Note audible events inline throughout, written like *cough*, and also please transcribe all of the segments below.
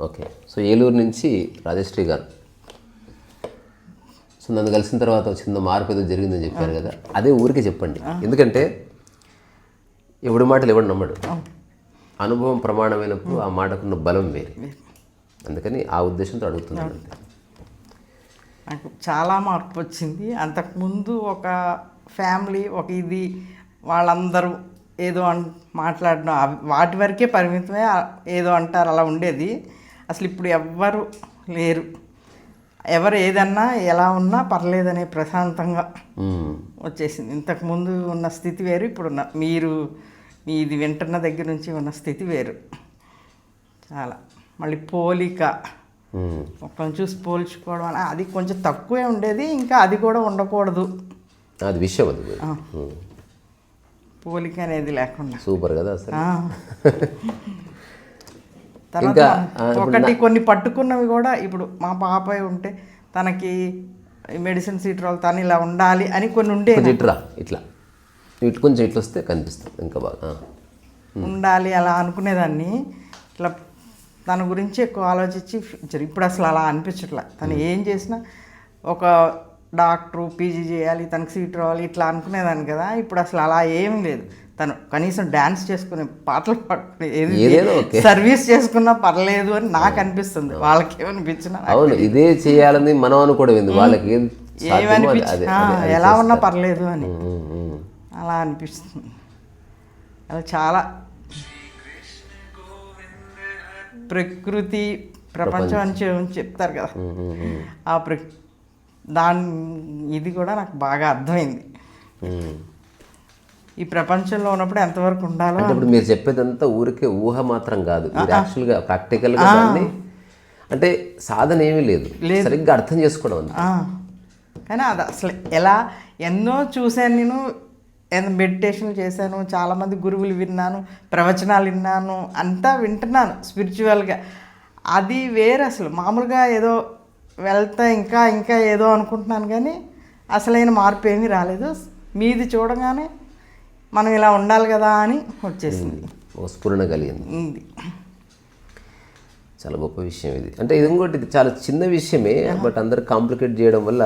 Okay. So Eluru నుంచి రాజశ్రీ గారు. So నన్ను కలిసిన తర్వాత చిన్న మార్పు ఏదో జరిగిందని చెప్పారు కదా అదే ఊరికే చెప్పండి. ఎందుకంటే ఎవడి మాటలు ఎవడు నమ్మడు. అనుభవం ప్రమాణమైనప్పుడు ఆ మాటకున్న బలం వేరే. అందుకని ఆ ఉద్దేశంతో అడుగుతున్నాను అంతే. నాకు చాలా మార్పు వచ్చింది. అంతకుముందు ఒక ఫ్యామిలీ ఒక ఇది వాళ్ళందరూ ఏదో అన్ మాట్లాడడం వాటి వరకే పరిమితమే ఏదో అంటారు అలా ఉండేది. అసలు ఇప్పుడు ఎవ్వరు లేరు. ఎవరు ఏదన్నా ఎలా ఉన్నా పర్లేదనే ప్రశాంతంగా. వచ్చేసింది. ఇంతకుముందు ఉన్న స్థితి వేరు ఇప్పుడు ఉన్న మీరు మీ ఇది వింటున్న దగ్గర నుంచి ఉన్న స్థితి వేరు. చాలా. మళ్ళీ పోలిక. ఒకరిని చూసి పోల్చుకోవడం అని అది కొంచెం తక్కువే ఉండేది ఇంకా అది కూడా ఉండకూడదు. అది విషయం అది. పోలిక అనేది లేకుండా. సూపర్ కదా. *laughs* తర్వాత ఒకటి కొన్ని పట్టుకున్నవి కూడా ఇప్పుడు మా పాప ఉంటే తనకి మెడిసిన్ సీట్ రోల్ తను ఇలా ఉండాలి అని కొన్ని ఉండే ఇట్రా ఇట్లా. ఇటు కొంచెం ఇట్లా వస్తే కనిపిస్తుంది ఇంకా బాగా. ఉండాలి అలా అనుకునేదాన్ని. ఇట్లా తన గురించి ఎక్కువ ఆలోచించి ఫ్యూచర్ ఇప్పుడు అసలు అలా అనిపించట్లే. తను ఏం చేసినా ఒక డాక్టరు పీజీ చేయాలి తనకు సీట్ రావాలి ఇట్లా అనుకునేదాన్ని కదా ఇప్పుడు అసలు అలా ఏం లేదు. తను కనీసం డ్యాన్స్ చేసుకునే పాటలు పాడుకునే ఓకే. సర్వీస్ చేసుకున్నా పర్లేదు అని నాకు అనిపిస్తుంది. వాళ్ళకి ఏమనిపించినా అవును ఇదే చేయాలని మనం అనుకోవడం ఎందుకు వాళ్ళకి ఎలా ఉన్నా. పర్లేదు అని. అలా అనిపిస్తుంది. అలా చాలా ప్రకృతి ప్రపంచం అని చెప్తారు కదా. ఆ ప్ర దాని ఇది కూడా నాకు బాగా అర్థమైంది. ఈ ప్రపంచంలో ఉన్నప్పుడు ఎంతవరకు ఉండాలో అంటే ఇప్పుడు మీరు చెప్పేదంతా ఊరికే ఊహ మాత్రం కాదు. యాక్చువల్గా ప్రాక్టికల్గా దాన్ని అంటే సాధన ఏమీ లేదు. సరిగ్గా అర్థం చేసుకోవడం. కానీ అది అసలు ఎలా ఎన్నో చూశాను నేను ఎంత మెడిటేషన్ చేశాను చాలామంది గురువులు విన్నాను ప్రవచనాలు విన్నాను అంతా వింటున్నాను స్పిరిచువల్గా అది వేరే అసలు. మామూలుగా ఏదో వెళ్తా ఇంకా ఇంకా ఏదో అనుకుంటున్నాను కానీ అసలైన మార్పు ఏమీ రాలేదు. మీది చూడగానే మనం ఇలా ఉండాలి కదా అని వచ్చేసింది. ఒక స్ఫురణ కలిగింది. చాలా గొప్ప విషయం ఇది. అంటే ఇది ఇంకోటి ఇది చాలా చిన్న విషయమే బట్ అందరు కాంప్లికేట్ చేయడం వల్ల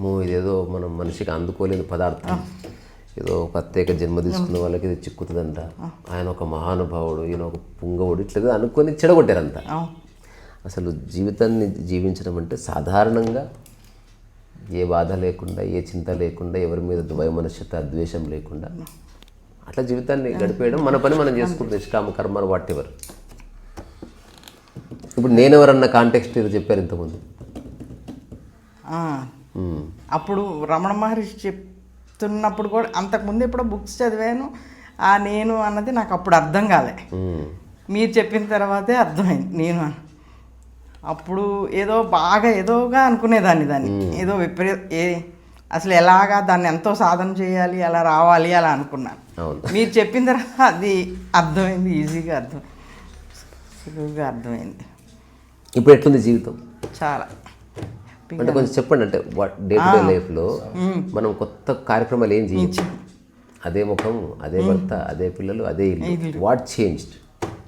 మో ఇదేదో మనం మనిషికి అందుకోలేని పదార్థం. ఏదో ప్రత్యేక జన్మ తీసుకున్న వాళ్ళకి ఇది చిక్కుతుందంట. ఆయన ఒక మహానుభావుడు ఈయన ఒక పుంగవుడు ఇట్లా అనుకొని చెడగొట్టారంత అవును అసలు జీవితాన్ని జీవించడం అంటే సాధారణంగా ఏ బాధ లేకుండా ఏ చింత లేకుండా ఎవరి మీద ద్వైమనస్యత ద్వేషం లేకుండా అట్లా జీవితాన్ని గడిపేయడం మన పని మనం చేసుకుంటాం నిష్కామ కర్మ వాట్ ఎవర్ ఇప్పుడు నేనెవరన్న కాంటెక్స్ట్ ఏదో చెప్పారు ఇంతకుముందు. అప్పుడు రమణ మహర్షి చెప్తున్నప్పుడు కూడా అంతకుముందు ఎప్పుడో బుక్స్ చదివాను ఆ నేను అన్నది నాకు అప్పుడు అర్థం కాలే. మీరు చెప్పిన తర్వాతే అర్థమైంది నేను. అప్పుడు ఏదో బాగా ఏదోగా అనుకునేదాన్ని దాన్ని ఏదో విపరీ ఏ అసలు ఎలాగా దాన్ని ఎంతో సాధన చేయాలి అలా రావాలి అలా అనుకున్నాను. మీరు చెప్పిన తర్వాత అది అర్థమైంది ఈజీగా అర్థం సులువుగా అర్థమైంది. ఇప్పుడు ఎట్లుంది జీవితం? చాలా అంటే కొంచెం చెప్పండి అంటే డే టు డే లైఫ్లో మనం కొత్త కార్యక్రమాలు ఏం చేయం అదే ముఖం అదే భర్త అదే పిల్లలు అదే ఇల్లు. వాట్ చేంజ్డ్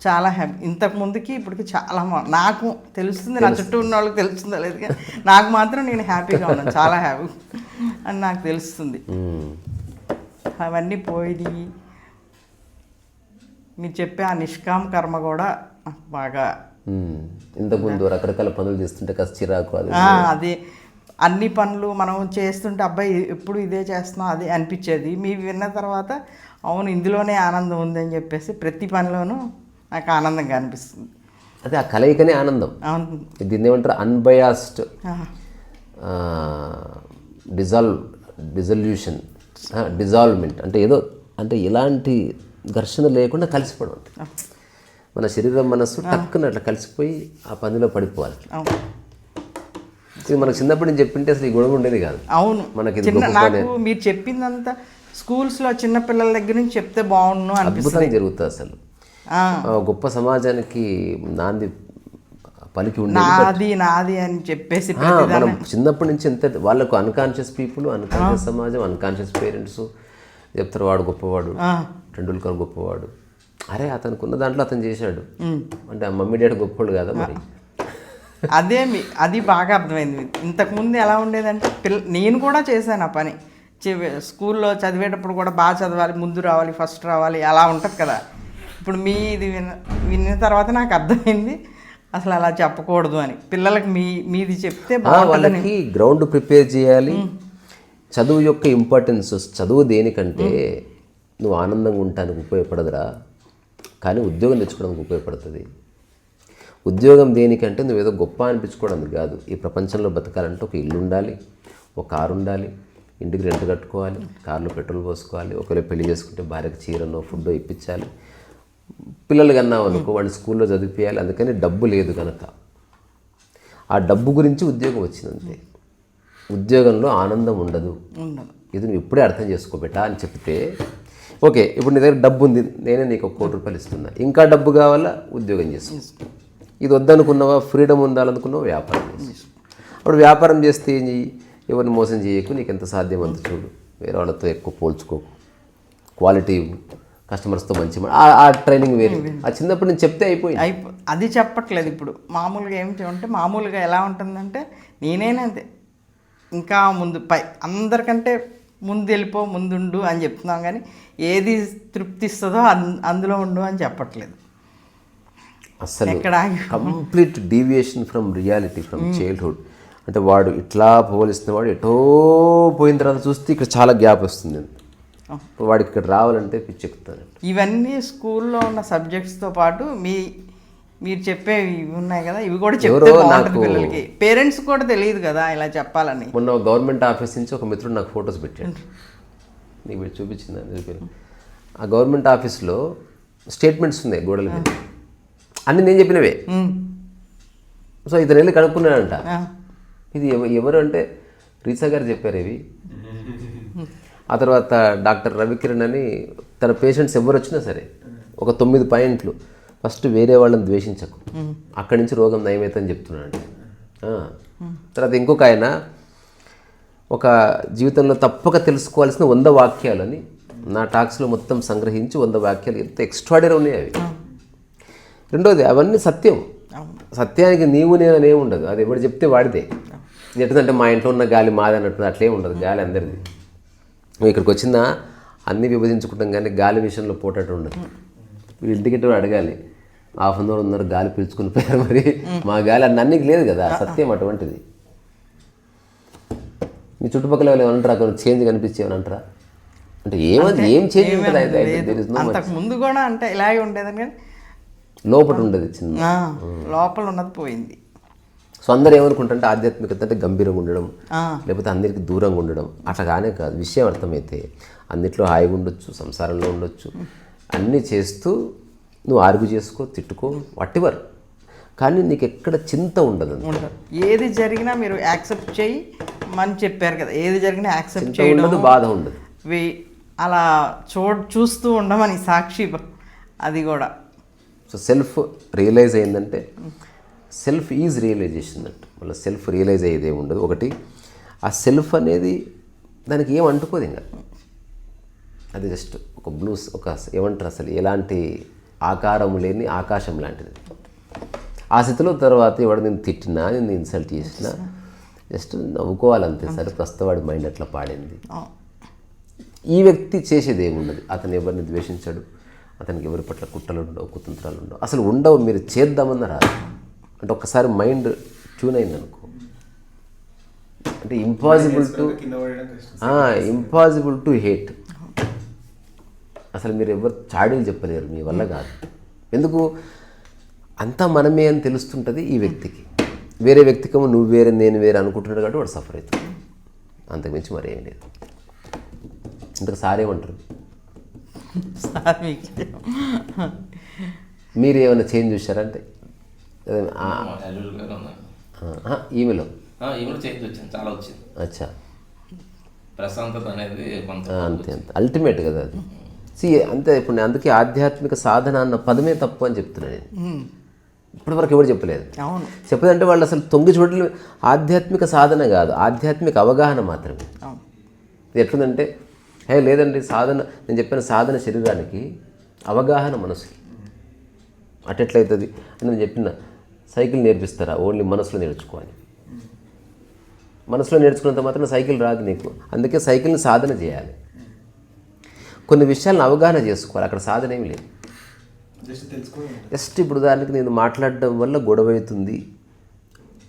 చాలా హ్యాపీ ఇంతకు ముందుకి ఇప్పటికి చాలా మా- నాకు తెలుస్తుంది నా చుట్టూ ఉన్న వాళ్ళకి తెలుస్తుందో లేదు కానీ నాకు మాత్రం నేను హ్యాపీగా ఉన్నాను చాలా హ్యాపీ అని నాకు తెలుస్తుంది. అవన్నీ పోయినాయి మీరు చెప్పే ఆ నిష్కామ కర్మ కూడా బాగా ఇంతకుముందు రకరకాల పనులు చేస్తుంటే కాస్త చిరాకు అది. అన్ని పనులు మనం చేస్తుంటే అబ్బాయి ఎప్పుడు ఇదే చేస్తున్నాం అది అనిపించేది. మీ విన్న తర్వాత అవును ఇందులోనే ఆనందం ఉందని చెప్పేసి ప్రతి పనిలోనూ నాకు ఆనందంగా అనిపిస్తుంది. అదే ఆ కలయికనే ఆనందం. దీన్ని ఏమంటారు అన్బయాస్డ్ డిజాల్వ్ డిజల్యూషన్ డిజాల్వ్మెంట్ అంటే ఏదో అంటే ఎలాంటి ఘర్షణ లేకుండా కలిసిపోవడం. మన శరీరం మనస్సు టక్కున అట్లా కలిసిపోయి ఆ పనిలో పడిపోవాలి. ఇది మనకు చిన్నప్పటి నుంచి చెప్పింటే అసలు ఈ గొడవ ఉండేది కాదు. అవును. మనకి మీరు చెప్పిందంతా స్కూల్స్లో చిన్న పిల్లల దగ్గర నుంచి చెప్తే బాగుండు అద్భుతంగా జరుగుతుంది అసలు. గొప్ప సమాజానికి నాంది పలికి ఉండే నాది నాది అని చెప్పేసి మనం చిన్నప్పటి నుంచి ఎంత వాళ్ళకు అన్కాన్షియస్ పీపుల్ అన్కాన్షియస్ సమాజం అన్కాన్షియస్ పేరెంట్స్ చెప్తారు వాడు గొప్పవాడు టెండూల్కర్ గొప్పవాడు. అరే అతనికి ఉన్న దాంట్లో అతను చేశాడు. అంటే ఆ మమ్మీ డాడీ గొప్పోడు కదా మరి. అదే మీ అది బాగా అర్థమైంది. ఇంతకుముందు ఎలా ఉండేదంటే పిల్ల నేను కూడా చేశాను ఆ పని. చె- స్కూల్లో చదివేటప్పుడు కూడా బాగా చదవాలి ముందు రావాలి ఫస్ట్ రావాలి అలా ఉంటుంది కదా. ఇప్పుడు మీ ఇది విన్న విన్న తర్వాత నాకు అర్థమైంది. అసలు అలా చెప్పకూడదు అని. పిల్లలకి మీ మీది చెప్తే వాళ్ళకి గ్రౌండ్ ప్రిపేర్ చేయాలి. చదువు యొక్క ఇంపార్టెన్స్ చదువు దేనికంటే నువ్వు ఆనందంగా ఉండటానికి ఉపయోగపడదురా. కానీ ఉద్యోగం తెచ్చుకోవడానికి ఉపయోగపడుతుంది. ఉద్యోగం దేనికంటే నువ్వు ఏదో గొప్ప అనిపించుకోవడానికి కాదు. ఈ ప్రపంచంలో బతకాలంటే ఒక ఇల్లు ఉండాలి ఒక కారు ఉండాలి ఇంటికి రెంట్ కట్టుకోవాలి కార్లో పెట్రోల్ పోసుకోవాలి ఒకవేళ పెళ్ళి చేసుకుంటే భార్యకి చీరనో ఫుడ్ ఇప్పించాలి. పిల్లలు కన్నా అనుకో వాడిని స్కూల్లో చదివించాలి అందుకని డబ్బు లేదు కనుక. ఆ డబ్బు గురించి ఉద్యోగం వచ్చిందంతే. ఉద్యోగంలో ఆనందం ఉండదు. ఇది నువ్వు ఇప్పుడే అర్థం చేసుకోబెట్టా అని చెప్తే ఓకే ఇప్పుడు నీ దగ్గర డబ్బు ఉంది నేనే నీకు ఒక కోటి రూపాయలు ఇస్తున్నా. ఇంకా డబ్బు కావాలా? ఉద్యోగం చేసుకో. ఇది వద్దనుకున్నావా? ఫ్రీడమ్ ఉండాలనుకున్నావా వ్యాపారం చేసుకో. అప్పుడు వ్యాపారం చేస్తే ఏం చెయ్యి? ఎవరిని మోసం చేయకు నీకు ఎంత సాధ్యం అంత చూడు. వేరే వాళ్ళతో ఎక్కువ పోల్చుకోకు. క్వాలిటీ కస్టమర్స్తో మంచి ఆ- ట్రైనింగ్ వేరే. ఆ చిన్నప్పుడు నేను చెప్తే అయిపోయింది. అయిపో అది చెప్పట్లేదు ఇప్పుడు. మామూలుగా ఏమిటి అంటే మామూలుగా ఎలా ఉంటుందంటే నేనేనే అంతే. ఇంకా ముందు పై అందరికంటే ముందు వెళ్ళిపో ముందుండు అని చెప్తున్నాం కానీ ఏది తృప్తి ఇస్తుందో అన్- అందులో ఉండు అని చెప్పట్లేదు. ఆగి complete deviation from reality from childhood. అంటే వాడు ఇట్లా పోలిస్తున్న వాడు ఎటో పోయిన తర్వాత చూస్తే ఇక్కడ చాలా గ్యాప్ వస్తుంది. ఇప్పుడు వాడికి ఇక్కడ రావాలంటే పిచ్చెక్కుతాను ఇవన్నీ స్కూల్లో ఉన్న సబ్జెక్ట్స్తో పాటు మీ మీరు చెప్పేవి ఉన్నాయి కదా ఇవి కూడా చెప్తే ఎవరో బాగుంటుంది నాకు- పిల్లలకి. పేరెంట్స్ కూడా తెలియదు కదా ఇలా చెప్పాలని. మొన్న గవర్నమెంట్ ఆఫీస్ నుంచి ఒక మిత్రుడు నాకు ఫొటోస్ పెట్టాడు. నీకు వీడు చూపించిందా? చూపించాను ఆ గవర్నమెంట్ ఆఫీస్లో స్టేట్మెంట్స్ ఉన్నాయి గోడల మీద. అన్నీ నేను చెప్పినవే. సో ఇతను వెళ్ళి కనుక్కున్నాడంట. ఇది ఎవ- ఎవరు అంటే రీసా గారు చెప్పారు ఇవి. ఆ తర్వాత డాక్టర్ రవికిరణ్ అని తన పేషెంట్స్ ఎవరు వచ్చినా సరే ఒక తొమ్మిది పాయింట్లు. ఫస్ట్ వేరే వాళ్ళని ద్వేషించకు. అక్కడి నుంచి రోగం నయమైతుందని చెప్తున్నాడు. తర్వాత ఇంకొక ఆయన ఒక జీవితంలో తప్పక తెలుసుకోవాల్సిన వంద వాక్యాలని నా టాక్స్లో మొత్తం సంగ్రహించి వంద వాక్యాలు ఎంత ఎక్స్ట్రాడరీ ఉన్నాయి అవి. రెండోది అవన్నీ సత్యం. సత్యానికి నీవు నేను అనే ఉండదు. అది ఎవడు చెప్తే వాడిదే. ఇది ఎట్లంటే మా ఇంట్లో ఉన్న గాలి మాది అన్నట్టు అట్లే ఉండదు. గాలి అందరిది. నువ్వు ఇక్కడికి వచ్చిందా అన్నీ విభజించుకుంటాం కానీ గాలి విషయంలో పోటట్టు ఉండదు. వీళ్ళు ఇంటికి అడగాలి. హాఫ్ అన్ అవర్ ఉన్నారు గాలి పీల్చుకుని పోయారు మరి. మా గాలి అన్న అన్నికి లేదు కదా సత్యం అటువంటిది. మీ చుట్టుపక్కల వాళ్ళు ఏమంటారా కొంచెం చేంజ్ కనిపించేవని అంటారా? అంటే ఏమది ఏం చేంజ్ ఉంటుంది అంతకు ముందు కూడా అంటే ఇలాగే ఉండేదని కానీ లోపల ఉండదు చిన్న. లోపల ఉన్నది పోయింది. సో అందరూ ఏమనుకుంటారంటే ఆధ్యాత్మికత అంటే గంభీరంగా ఉండడం. లేకపోతే అందరికీ దూరంగా ఉండడం అట్లా కానే కాదు. విషయం అర్థమైతే అన్నిట్లో హాయిగా ఉండొచ్చు సంసారంలో ఉండొచ్చు. అన్నీ చేస్తూ నువ్వు ఆరుగు చేసుకో తిట్టుకో వట్టివర్ కానీ నీకు ఎక్కడ చింత ఉండదు ఏది జరిగినా మీరు యాక్సెప్ట్ చేయి అని చెప్పారు కదా. ఏది జరిగినా యాక్సెప్ట్ చేయడం బాధ ఉండదు. అలా చూ చూస్తూ ఉండమని సాక్షి అది కూడా. సో సెల్ఫ్ రియలైజ్ అయిందంటే సెల్ఫ్ ఈజ్ రియలైజేషన్ అంటే. మళ్ళీ సెల్ఫ్ రియలైజ్ అయ్యేది ఉండదు. ఒకటి ఆ సెల్ఫ్ అనేది దానికి ఏం అంటుకోదు ఇంకా. అది జస్ట్ ఒక బ్లూస్ ఒక ఏమంటారు అసలు ఎలాంటి ఆకారం లేని ఆకాశం లాంటిది. ఆ స్థితిలో తర్వాత ఎవడు నేను తిట్టినా నేను ఇన్సల్ట్ చేసినా జస్ట్ నవ్వుకోవాలంతే సరే ప్రస్తుతం వాడి మైండ్ అట్లా పాడింది. ఈ వ్యక్తి చేసేది ఏమున్నది అతను ఎవరిని ద్వేషించాడు అతనికి ఎవరి పట్ల కుట్రలు ఉండవు కుతంత్రాలు ఉండవు. అసలు ఉండవు మీరు చేద్దామన్న రాదు. అంటే ఒక్కసారి మైండ్ ట్యూన్ అయింది అనుకో అంటే impossible to impossible to hate అసలు మీరు ఎవరు చాడీలు చెప్పలేరు మీ వల్ల కాదు. ఎందుకు? అంతా మనమే అని తెలుస్తుంటుంది ఈ వ్యక్తికి. వేరే వ్యక్తికేమో నువ్వు వేరే నేను వేరే అనుకుంటున్నాడు కాబట్టి వాడు సఫర్ అవుతుంది అంతకుమించి మరేం లేదు. ఇంతకు సారేమంటారు మీరు ఏమైనా చేంజ్ చూసారంటే ఈమెలో ఈమెలో వచ్చింది చాలా వచ్చింది అచ్చా ప్రశాంతత అనేది అంతే అంతే అల్టిమేట్ కదా అది సి అంతే ఇప్పుడు నేను అందుకే ఆధ్యాత్మిక సాధన అన్న పదమే తప్పు అని చెప్తున్నాను నేను ఇప్పటివరకు ఎవరు చెప్పలేదు అవును చెప్పదంటే వాళ్ళు అసలు తొంగి చూడలు ఆధ్యాత్మిక సాధన కాదు ఆధ్యాత్మిక అవగాహన మాత్రమే అవును ఇది ఎట్లుందంటే హే లేదండి సాధన నేను చెప్పిన సాధన శరీరానికి అవగాహన మనసుకి అటెట్లయితుంది అని నేను చెప్పిన సైకిల్ నేర్పిస్తారా? ఓన్లీ మనసులో నేర్చుకోవాలి. మనసులో నేర్చుకున్నంత మాత్రం సైకిల్ రాదు నీకు. అందుకే సైకిల్ని సాధన చేయాలి. కొన్ని విషయాలను అవగాహన చేసుకోవాలి. అక్కడ సాధన ఏమి లేదు. జస్ట్ ఇప్పుడు దానికి నేను మాట్లాడడం వల్ల గొడవ అవుతుంది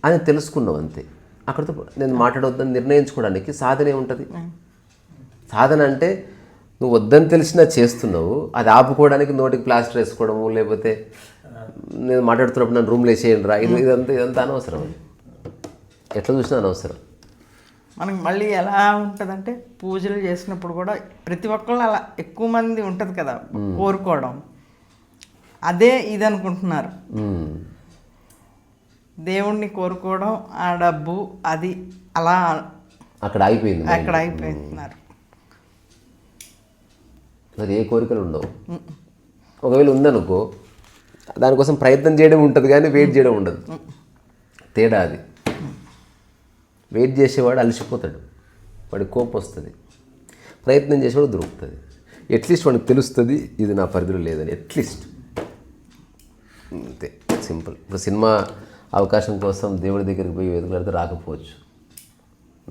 అని తెలుసుకున్నావు అంతే. అక్కడితో నేను మాట్లాడవద్దని నిర్ణయించుకోవడానికి సాధన ఉంటుంది సాధన అంటే నువ్వు వద్దని తెలిసినా చేస్తున్నావు. అది ఆపుకోవడానికి నోటికి ప్లాస్టర్ వేసుకోవడము లేకపోతే నేను మాట్లాడుతున్నప్పుడు నన్ను రూమ్లో వేసేయండి రా ఇది ఇదంతా ఇదంతా అనవసరం ఎట్లా చూసినా అనవసరం. మనకి మళ్ళీ ఎలా ఉంటుందంటే పూజలు చేసినప్పుడు కూడా ప్రతి ఒక్కళ్ళు అలా ఎక్కువ మంది ఉంటుంది కదా కోరుకోవడం. అదే ఇది అనుకుంటున్నారు. దేవుణ్ణి కోరుకోవడం ఆ డబ్బు అది అలా అక్కడ mind. అక్కడ అయిపోతున్నారు మరి ఏ కోరికలు ఉండవు? ఒకవేళ ఉందనుకో దానికోసం ప్రయత్నం చేయడం ఉంటుంది కానీ వెయిట్ చేయడం ఉండదు. తేడా అది. వెయిట్ చేసేవాడు అలసిపోతాడు. వాడి కోపం వస్తుంది. ప్రయత్నం చేసేవాడు దొరుకుతుంది. ఎట్లీస్ట్ వాడికి తెలుస్తుంది ఇది నా పరిధిలో లేదని. ఎట్లీస్ట్ అంతే. సింపుల్ ఇప్పుడు సినిమా అవకాశం కోసం దేవుడి దగ్గరికి పోయి వెతుకులాడితే రాకపోవచ్చు.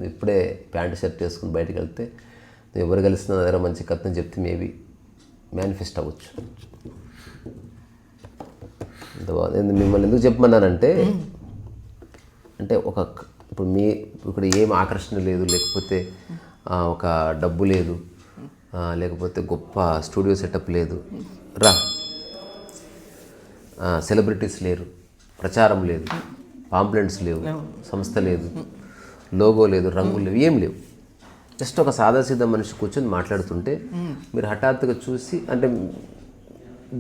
ఇప్పుడే ప్యాంట్ షర్ట్ వేసుకుని బయటకు వెళ్తే నువ్వు ఎవరు కలిసిన దగ్గర మంచి కథను చెప్తే మేబీ మేనిఫెస్ట్ అవ్వచ్చు. అంత బాగుంది. మిమ్మల్ని ఎందుకు చెప్పమన్నానంటే అంటే ఒక ఇప్పుడు మీ ఇక్కడ ఏం ఆకర్షణ లేదు లేకపోతే ఒక డబ్బు లేదు లేకపోతే గొప్ప స్టూడియో సెటప్ లేదు. రా. సెలబ్రిటీస్ లేరు ప్రచారం లేదు పాంప్లెంట్స్ లేవు సంస్థ లేదు లోగో లేదు రంగులు లేవు ఏం లేవు. జస్ట్ ఒక సాదాసీదా మనిషి కూర్చొని మాట్లాడుతుంటే మీరు హఠాత్తుగా చూసి అంటే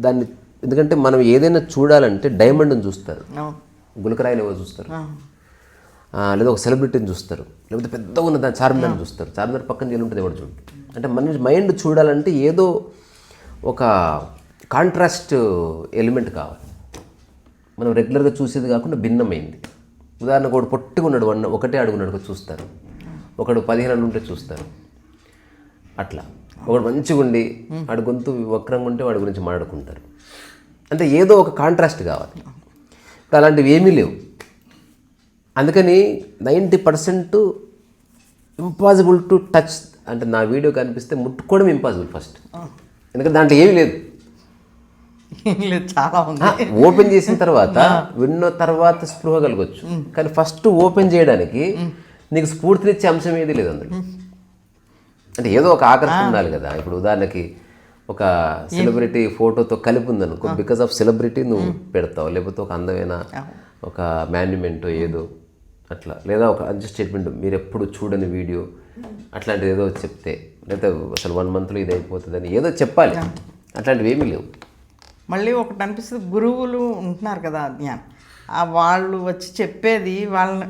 దాన్ని ఎందుకంటే మనం ఏదైనా చూడాలంటే డైమండ్ని చూస్తారు. అవును. గులకరాయిని ఎవరు చూస్తారు? లేదా ఒక సెలబ్రిటీని చూస్తారు. లేకపోతే పెద్దగా ఉన్న దాని చార్మినార్ని చూస్తారు. చార్మినార్ పక్కన ఉంటుంది ఎవరు చూడు. అంటే మన మైండ్ చూడాలంటే ఏదో ఒక కాంట్రాస్ట్ ఎలిమెంట్ కావాలి. మనం రెగ్యులర్గా చూసేది కాకుండా భిన్నమైంది. ఉదాహరణకు ఒకడు పొట్టిగా ఉన్నాడు వన్ ఒకటే అడుగున్నాడు చూస్తారు. ఒకడు పదిహేను ఉంటే చూస్తారు. అట్లా. ఒకడు మంచిగా ఉండి వాడి గొంతు వక్రంగా ఉంటే వాడి గురించి మాట్లాడుకుంటారు. అంటే ఏదో ఒక కాంట్రాస్ట్ కావాలి. ఇప్పుడు అలాంటివి ఏమీ లేవు. అందుకని ninety percent impossible to touch అంటే నా వీడియో కనిపిస్తే ముట్టుకోవడం ఇంపాసిబుల్ ఫస్ట్ ఎందుకంటే దాంట్లో ఏమీ లేదు. చాలా ఉంది. ఓపెన్ చేసిన తర్వాత విన్న తర్వాత స్పృహ కలగొచ్చు. కానీ ఫస్ట్ ఓపెన్ చేయడానికి నీకు స్ఫూర్తినిచ్చే అంశం ఏది లేదు అందులో. అంటే ఏదో ఒక ఆకర్షణ ఉండాలి కదా. ఇప్పుడు ఉదాహరణకి ఒక సెలబ్రిటీ ఫోటోతో కలిపి ఉందనుకో బికాస్ ఆఫ్ సెలబ్రిటీ నువ్వు పెడతావు లేకపోతే ఒక అందమైన ఒక మాన్యుమెంట్ ఏదో అట్లా లేదా ఒక అంచు స్టేట్మెంట్ మీరు ఎప్పుడు చూడని వీడియో అట్లాంటిది ఏదో చెప్తే లేదా అసలు వన్ మంత్లో ఇది అయిపోతుందని ఏదో చెప్పాలి. అట్లాంటివి ఏమీ లేవు. మళ్ళీ ఒకటి అనిపిస్తుంది గురువులు ఉంటున్నారు కదా జ్ఞానం. ఆ వాళ్ళు వచ్చి చెప్పేది వాళ్ళని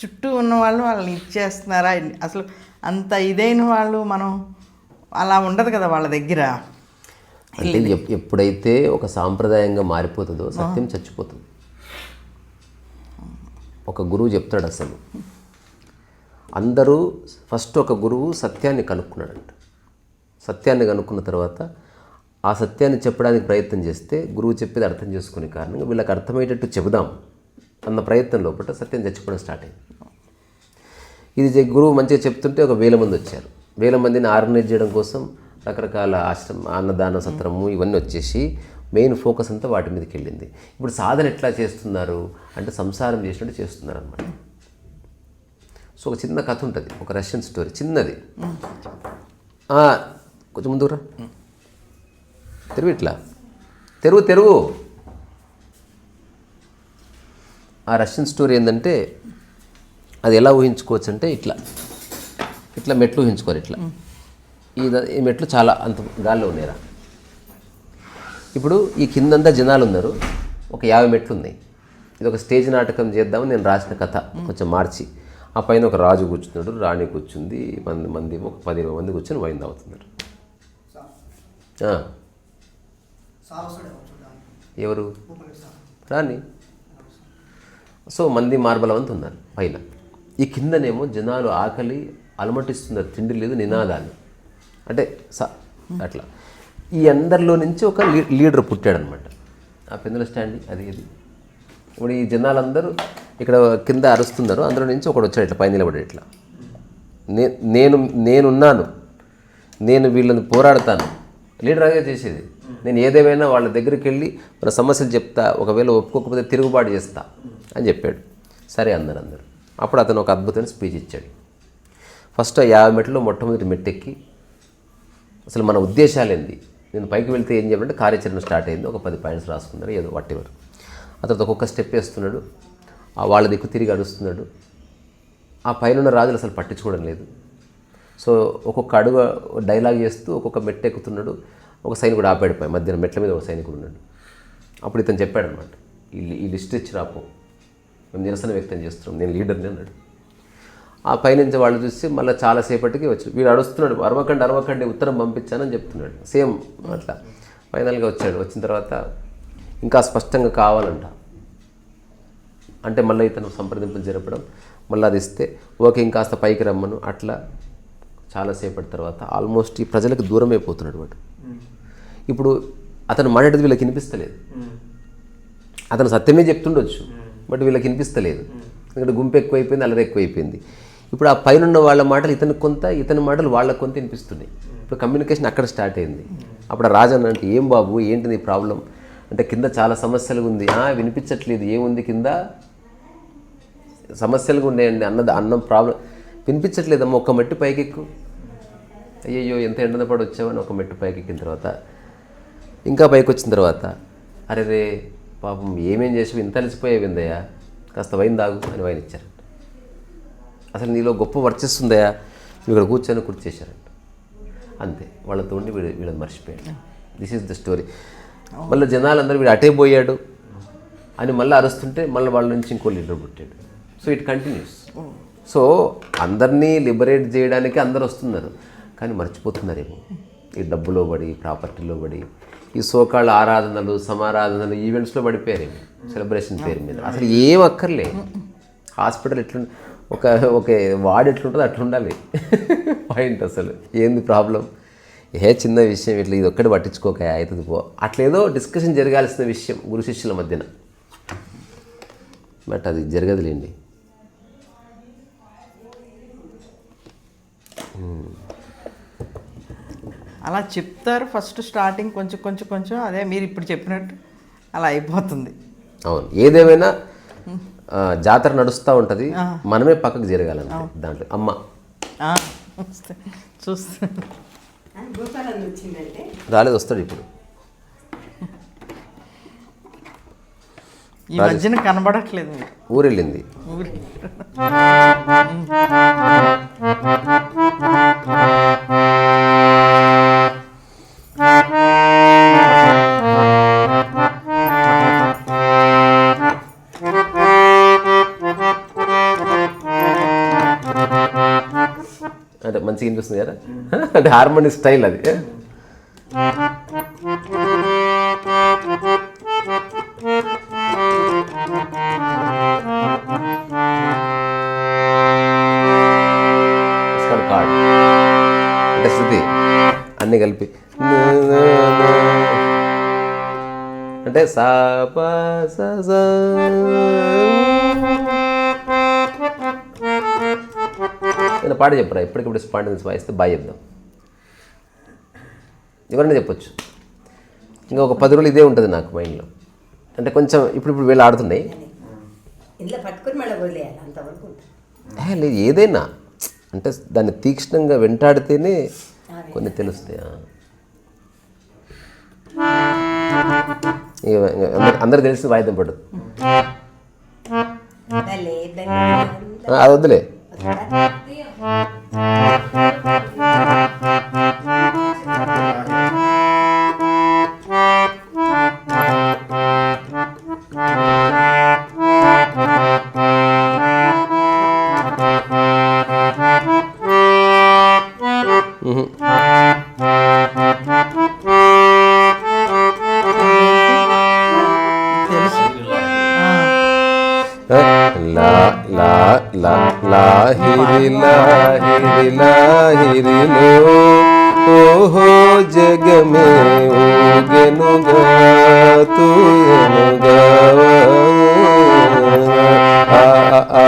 చుట్టూ ఉన్న వాళ్ళు వాళ్ళని ఇచ్చేస్తున్నారా? అసలు అంత ఇదైన వాళ్ళు మనం అలా ఉండదు కదా వాళ్ళ దగ్గర. అంటే ఎప్- ఎప్పుడైతే ఒక సాంప్రదాయంగా మారిపోతుందో సత్యం చచ్చిపోతుంది. ఒక గురువు చెప్తాడు అసలు. అందరూ ఫస్ట్ ఒక గురువు సత్యాన్ని కనుక్కున్నాడంట. సత్యాన్ని కనుక్కున్న తర్వాత ఆ సత్యాన్ని చెప్పడానికి ప్రయత్నం చేస్తే గురువు చెప్పేది అర్థం చేసుకునే కారణంగా వీళ్ళకి అర్థమయ్యేటట్టు చెబుదాం అన్న ప్రయత్నం లోపల సత్యం చచ్చిపోవడం స్టార్ట్ అయింది. ఇది గురువు మంచిగా చెప్తుంటే ఒక వేల మంది వచ్చారు. వేల మందిని ఆర్గనైజ్ చేయడం కోసం రకరకాల ఆశ్రమ అన్నదాన సత్రము ఇవన్నీ వచ్చేసి మెయిన్ ఫోకస్ అంతా వాటి మీదకి వెళ్ళింది. ఇప్పుడు సాధన ఎట్లా చేస్తున్నారు? అంటే సంసారం చేసినట్టు చేస్తున్నారు అనమాట సో ఒక చిన్న కథ ఉంటుంది ఒక రష్యన్ స్టోరీ చిన్నది. కొంచెం ముందుకు తెరువు ఇట్లా. తెరువు తెరువు. ఆ రష్యన్ స్టోరీ ఏంటంటే అది ఎలా ఊహించుకోవచ్చు అంటే ఇట్లా. ఇట్లా మెట్లు ఊహించుకోరు ఇట్లా. ఈ ఈ మెట్లు చాలా అంత గాల్లో ఉన్నాయిరా. ఇప్పుడు ఈ కిందంతా జనాలు ఉన్నారు ఒక యాభై మెట్లు ఉన్నాయి ఇది ఒక స్టేజ్ నాటకం చేద్దామని నేను రాసిన కథ కొంచెం మార్చి. ఆ పైన ఒక రాజు కూర్చున్నాడు. రాణి కూర్చుంది. మంది మంది ఒక పది ఇరవై మంది కూర్చొని వైన్ తాగుతున్నారు. ఆ, ఎవరు రాణి. సో మంది మార్బలవంత ఉన్నారు పైన. ఈ కిందనేమో జనాలు ఆకలి అలమటిస్తున్న తిండి లేదు నినాదాలు. అంటే స అట్లా. ఈ అందరిలో నుంచి ఒక లీ లీడర్ పుట్టాడనమాట. ఆ పెన్నుల స్టాండ్ అది ఇది. ఇప్పుడు ఈ జనాలందరూ ఇక్కడ కింద అరుస్తున్నారు అందులో నుంచి ఒకడు వచ్చాడు ఇట్లా పైన నిలబడి ఇట్లా. నే నేను నేనున్నాను. నేను వీళ్ళని పోరాడతాను. లీడర్ అదే చేసేది. నేను ఏదేమైనా వాళ్ళ దగ్గరికి వెళ్ళి మన సమస్యలు చెప్తా ఒకవేళ ఒప్పుకోకపోతే తిరుగుబాటు చేస్తా అని చెప్పాడు. సరే అందరు అందరు అప్పుడు అతను ఒక అద్భుతమైన స్పీచ్ ఇచ్చాడు. ఫస్ట్ యాభై మెట్లు మొట్టమొదటి మెట్టెక్కి అసలు మన ఉద్దేశాలు ఏంది? నేను పైకి వెళ్తే ఏం చేయాలంటే కార్యాచరణ స్టార్ట్ అయింది. ఒక పది పాయింట్స్ రాసుకున్నాడు ఏదో వాట్ ఎవర్ ఆ తర్వాత ఒక్కొక్క స్టెప్ వేస్తున్నాడు ఆ వాళ్ళ దిక్కు తిరిగి అడుస్తున్నాడు. ఆ పైన రాజులు అసలు పట్టించుకోవడం లేదు. సో ఒక్కొక్క అడుగు డైలాగ్ చేస్తూ ఒక్కొక్క మెట్టు ఎక్కుతున్నాడు. ఒక సైనికుడు ఆపాడు మధ్యన మెట్ల మీద ఒక సైనికుడు ఉన్నాడు. అప్పుడు ఇతను చెప్పాడనమాట ఈ ఈ లిస్ట్ ఇచ్చి రాపో. మేము నిరసన వ్యక్తం చేస్తున్నాం నేను లీడర్ని అన్నాడు. ఆ పైనుంచి వాళ్ళు చూసి మళ్ళీ చాలాసేపటికి వచ్చి వీడు అడుస్తున్నాడు అరవకండి అరవకండి ఉత్తరం పంపించానని చెప్తున్నాడు. సేమ్ అట్లా ఫైనల్గా వచ్చాడు. వచ్చిన తర్వాత ఇంకా స్పష్టంగా కావాలంట. అంటే మళ్ళీ ఇతను సంప్రదింపులు జరపడం మళ్ళీ అది ఇస్తే ఓకే ఇంకాస్త పైకి రమ్మను. అట్లా చాలాసేపటి తర్వాత ఆల్మోస్ట్ ఈ ప్రజలకు దూరం అయిపోతున్నాడు వాడు. ఇప్పుడు అతను మాట్లాడేది వీళ్ళకి వినిపిస్తలేదు. అతను సత్యమే చెప్తుండొచ్చు. బట్ వీళ్ళకి వినిపిస్తలేదు. ఎందుకంటే గుంపు ఎక్కువైపోయింది అల్లరి ఎక్కువైపోయింది. ఇప్పుడు ఆ పైన ఉన్న వాళ్ళ మాటలు ఇతనికి కొంత ఇతని మాటలు వాళ్ళకి కొంత వినిపిస్తున్నాయి. ఇప్పుడు కమ్యూనికేషన్ అక్కడ స్టార్ట్ అయింది. అప్పుడు రాజన్ అంటే ఏం బాబు ఏంటి నీ ప్రాబ్లం? అంటే కింద చాలా సమస్యలు ఉంది. "ఆ, వినిపించట్లేదు. ఏముంది కింద? సమస్యలుగా ఉన్నాయండి. అన్నది అన్నం ప్రాబ్లం. వినిపించట్లేదమ్మా ఒక మెట్టు పైకెక్కు. అయ్యయ్యో ఎంత ఎండన పడి వచ్చావని ఒక మెట్టు పైకి ఎక్కిన తర్వాత ఇంకా పైకి వచ్చిన తర్వాత అరే రే పాపం ఏమేం చేసి ఇంత అలసిపోయావిందయ్యా కాస్త వైన్ దాగు అని వైన్ ఇచ్చారంట అసలు నీలో గొప్ప వర్చిస్తుందయ్యా నువ్వు ఇక్కడ కూర్చొని కూర్చేశారంట అంతే. వాళ్ళతో ఉండి వీడు వీళ్ళని మర్చిపోయాడు. దిస్ ఈజ్ ద స్టోరీ మళ్ళీ జనాలందరూ వీడు అటే పోయాడు అని మళ్ళీ అరుస్తుంటే మళ్ళీ వాళ్ళ నుంచి ఇంకో లీడర్ పుట్టాడు. సో ఇట్ కంటిన్యూస్ సో అందరినీ లిబరేట్ చేయడానికి అందరు వస్తున్నారు కానీ మర్చిపోతున్నారేమో. ఈ డబ్బులో పడి ప్రాపర్టీలో పడి ఈ సోకాళ్ళ ఆరాధనలు సమారాధనలు ఈవెంట్స్లో పడిపోయారేమో సెలబ్రేషన్ పేరు మీద. అసలు ఏం అక్కర్లే. హాస్పిటల్ ఎట్లా ఒక ఒక వార్డ్ ఎట్లుంటుందో అట్లా ఉండాలి పాయింట్ అసలు. ఏంది ప్రాబ్లం ఏ చిన్న విషయం ఇట్లా ఇది ఒక్కటి పట్టించుకోక అవుతుంది పో. అట్లేదో డిస్కషన్ జరగాల్సిన విషయం గురు శిష్యుల మధ్యన. బట్ అది జరగదులేండి. అలా చెప్తారు ఫస్ట్ స్టార్టింగ్ కొంచెం కొంచెం కొంచెం. అదే మీరు ఇప్పుడు చెప్పినట్టు అలా అయిపోతుంది. అవును. ఏదేమైనా ఆ, జాతర నడుస్తూ ఉంటుంది. మనమే పక్కకు జరగాలంటే దాంట్లో. అమ్మ. చూస్తే. రాలేదు వస్తాడు ఇప్పుడు. ఈ మధ్యన కనబడట్లేదు మీరు ఊరు మంచిగా వినిపిస్తుంది కదా? అంటే హార్మోని స్టైల్ అది. కార్డ్ అంటే శృతి అన్నీ కలిపి. అంటే సా పాట చెప్పరా? ఇప్పటికిప్పుడు స్పాంటనస్ వాయిస్తే బాగా చెప్దాం. ఎవరైనా చెప్పొచ్చు. ఇంకా ఒక పది రోజులు ఇదే ఉంటుంది నాకు మైండ్లో. అంటే కొంచెం ఇప్పుడు ఇప్పుడు వీళ్ళు ఆడుతున్నాయి. లేదు ఏదైనా. అంటే దాన్ని తీక్ష్ణంగా వెంటాడితేనే కొన్ని తెలుస్తాయి అందరు తెలిసిన వాయిద్యం పడదు ఆ, అది వద్దులే. Música லா லா லா லாஹிரி லாஹிரி லாஹிரி லே ஓஹோ ஜகமே ஓகனுகா தூயனுகா ஆ ஆ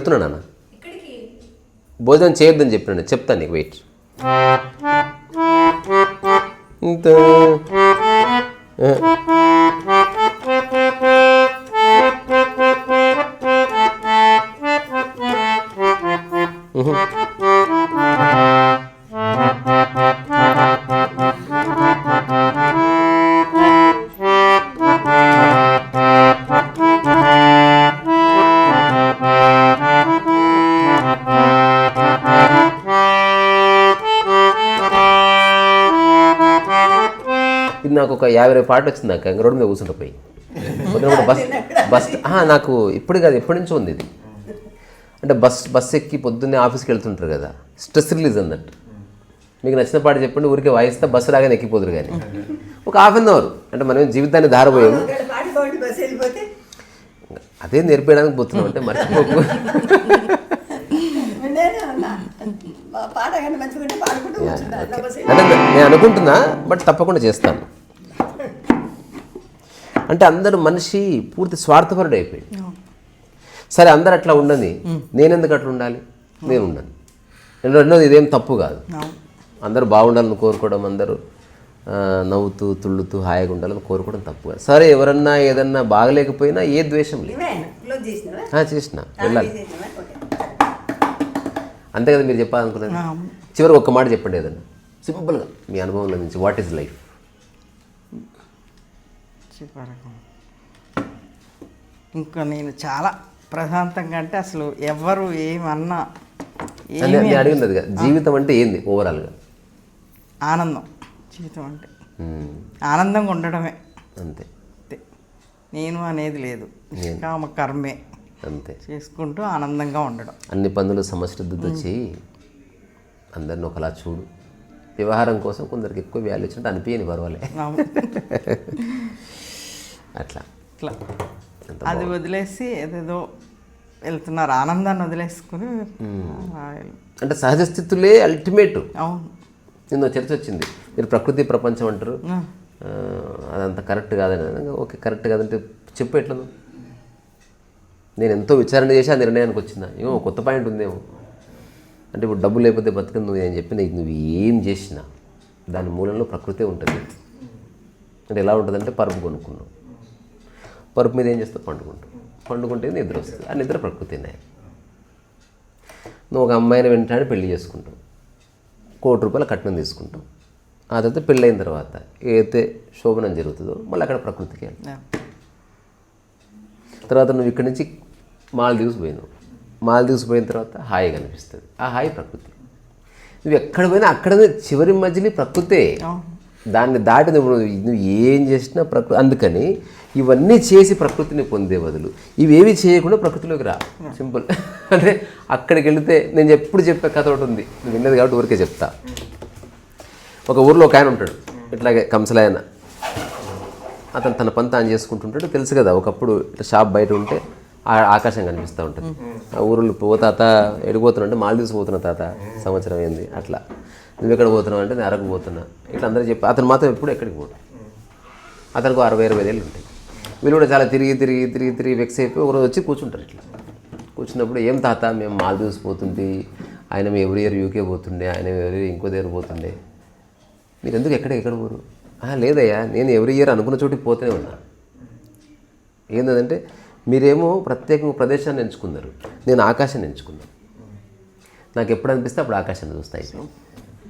ఇప్పుడు వెళ్తున్నా నాన్న భోజనం చేయొద్దని చెప్పినాను. చెప్తాను నీకు వెయిట్. ఇంత. ఒక యాభై రూపాయ పాట వచ్చింది నాకు ఇంకా రోడ్డు మీద కూర్చుంటా పోయి. పొద్దున బస్ *laughs* బస్ నాకు ఇప్పుడు కాదు ఎప్పటి నుంచో ఉంది ఇది. అంటే బస్ బస్ ఎక్కి పొద్దున్నే ఆఫీస్కి వెళ్తుంటారు కదా స్ట్రెస్ రిలీజ్ అన్నట్టు. మీకు నచ్చిన పాట చెప్పండి ఊరికే వాయిస్తే బస్సు రాగానే ఎక్కిపోదురు కానీ. ఒక హాఫ్ అన్ అవర్ అంటే మనం జీవితాన్ని వెళ్ళిపోతే. అదే నేర్పేయడానికి పోతున్నాం అంటే మర్చిపోకు. *laughs* అంటే నేను అనుకుంటున్నా బట్ తప్పకుండా చేస్తాను. అంటే అందరూ మనిషి పూర్తి స్వార్థపరుడు అయిపోయాడు సరే అందరు అట్లా ఉండని నేను ఎందుకు అట్లా ఉండాలి? నేను ఉండను రెండో రెండోది ఇదేం తప్పు కాదు. అందరూ బాగుండాలని కోరుకోవడం అందరూ నవ్వుతూ తుళ్ళుతూ హాయిగా ఉండాలని కోరుకోవడం తప్పు కాదు. సరే ఎవరన్నా ఏదన్నా బాగలేకపోయినా ఏ ద్వేషం లేదు. చేసిన. వెళ్ళాలి. అంతే కదా మీరు చెప్పాలనుకున్నది? చివరికి ఒక్క మాట చెప్పండి ఏదన్నా. సింపుల్గా మీ అనుభవంలో నుంచి వాట్ ఈజ్ లైఫ్ చివరకు. ఇంకా నేను చాలా ప్రశాంతంగా అంటే అసలు ఎవరు ఏమన్నా ఏమి అడిగినది జీవితం అంటే ఏంది ఓవరాల్గా ఆనందం జీవితం అంటే. ఆనందంగా ఉండడమే. అంతే. నేను అనేది లేదు. కామ కర్మే అంతే. చేసుకుంటూ ఆనందంగా ఉండడం. అన్ని పనులు సమశ్రద్ధతో చేయి అందరిని ఒకలా చూడు. వ్యవహారం కోసం కొందరికి ఎక్కువ వాల్యూ ఇచ్చినట్టు అనిపించని పర్వాలే. అట్లా. ఎంత అది వదిలేసి ఏదేదో వెళ్తున్నారు. ఆనందాన్ని వదిలేసుకుని అంటే సహజ స్థితులే అల్టిమేట్ అవును. నిన్న చర్చ వచ్చింది. మీరు ప్రకృతి ప్రపంచం అంటారు. అదంతా కరెక్ట్ కాదని. ఓకే కరెక్ట్ కాదంటే చెప్పు ఎట్లా? నేను ఎంతో విచారణ చేసి ఆ నిర్ణయానికి వచ్చిందా? ఏమో కొత్త పాయింట్ ఉందేమో. అంటే ఇప్పుడు డబ్బు లేకపోతే బతుకదు నువ్వు అని చెప్పి నీకు నువ్వు ఏం చేసినా దాని మూలంలో ప్రకృతే ఉంటుంది. అంటే ఎలా ఉంటుందంటే పరుపు కొనుక్కున్నావు. పరుపు మీద ఏం చేస్తావు? పండుకుంటావు. పండుకుంటే నిద్ర వస్తుంది. ఆ నిద్ర ప్రకృతినే నువ్వు ఒక అమ్మాయిని వెంటనే పెళ్ళి చేసుకుంటావు. కోటి రూపాయల కట్నం తీసుకుంటాం ఆ తర్వాత పెళ్ళైన తర్వాత ఏదైతే శోభనం జరుగుతుందో మళ్ళీ అక్కడ ప్రకృతికి. తర్వాత నువ్వు ఇక్కడి నుంచి మాల్దీవ్స్ పోయినావు. మాల్దీవ్స్ పోయిన తర్వాత హాయిగా అనిపిస్తుంది ఆ హాయి ప్రకృతి. నువ్వు ఎక్కడ పోయినా అక్కడ చివరి మధ్యలో ప్రకృతే. దాన్ని దాటి నువ్వు నువ్వు ఏం చేసినా ప్రకృతి అందుకని ఇవన్నీ చేసి ప్రకృతిని పొందే బదులు. ఇవేవి చేయకుండా ప్రకృతిలోకి రా. సింపుల్. అంటే అక్కడికి వెళితే నేను ఎప్పుడు చెప్పే కథ ఒకటి ఉంది. నేను విన్నది కాబట్టి ఊరికే చెప్తా. ఒక ఊర్లో ఒక ఆయన ఉంటాడు. ఇట్లాగే కంసలాయన. అతను తన పని తాను చేసుకుంటుంటాడు. తెలుసు కదా ఒకప్పుడు ఇట్లా షాప్ బయట ఉంటే ఆ ఆకాశం కనిపిస్తూ ఉంటుంది. ఆ ఊరిలో పో తాత ఎడిపోతున్నా మాల్దీవ్స్ పోతున్నా తాత. సంవత్సరం అయింది అట్లా. నువ్వు ఎక్కడ పోతున్నావు అంటే నేను అరకు పోతున్నా. ఇట్లా అందరూ చెప్పి అతను మాత్రం ఎప్పుడు ఎక్కడికి పోతాడు అతనికి అరవై ఇరవై ఏళ్ళు ఉంటాయి. వీళ్ళు కూడా చాలా తిరిగి తిరిగి తిరిగి తిరిగి వెక్స్ అయిపోయి ఒకరోజు వచ్చి కూర్చుంటారు ఇట్లా. కూర్చున్నప్పుడు ఏం తాత మేము మాల్దీవ్స్ పోతుంది ఆయన ఎవ్రీ ఇయర్ యూకే పోతుండే ఆయన ఎవరి ఇంకో దగ్గర పోతుండే. మీరు ఎందుకు ఎక్కడ ఎక్కడ పోరు? లేదయ్యా నేను ఎవ్రీ ఇయర్ అనుకున్న చోటికి పోతూనే ఉన్నా. ఏంటంటే మీరేమో ప్రత్యేకంగా ప్రదేశాన్ని ఎంచుకున్నారు. నేను ఆకాశాన్ని ఎంచుకున్నాను నాకు ఎప్పుడు అనిపిస్తే అప్పుడు ఆకాశాన్ని చూస్తాయి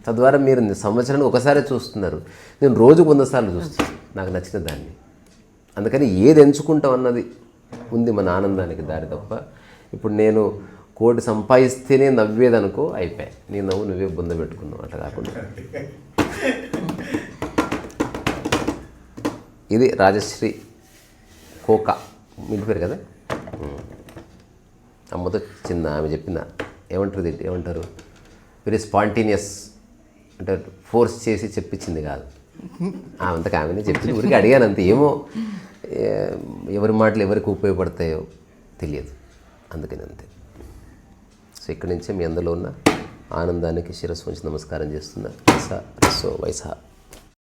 తద్వారా మీరు సంవత్సరానికి ఒకసారి చూస్తున్నారు. నేను రోజుకు వంద సార్లు చూస్తాను నాకు నచ్చిన దాన్ని. అందుకని ఏది ఎంచుకుంటాం అన్నది ఉంది మన ఆనందానికి దారి తప్ప. ఇప్పుడు నేను కోటి సంపాదిస్తేనే నవ్వేదనుకో అయిపోయాయి. నీ నవ్వు నువ్వే బుంద పెట్టుకున్నావు అట్లా కాకుండా. ఇది రాజశ్రీ కోకా. మీ పేరు కదా? అమ్మతో చిన్న ఆమె చెప్పిన ఏమంటారు ఏమంటారు? వెరీ స్పాంటేనియస్ అంటే ఫోర్స్ చేసి చెప్పించింది కాదు. ఆమెంతకు ఆమెనే చెప్పింది ఊరికి అడిగాను అంత. ఏమో ఎవరి మాటలు ఎవరికి ఉపయోగపడతాయో తెలియదు. అందుకని అంతే. సో ఇక్కడి నుంచే మీ అందరిలో ఉన్న ఆనందానికి శిరస్సు ఉంచి నమస్కారం చేస్తున్నా. వైసా రసో వైసా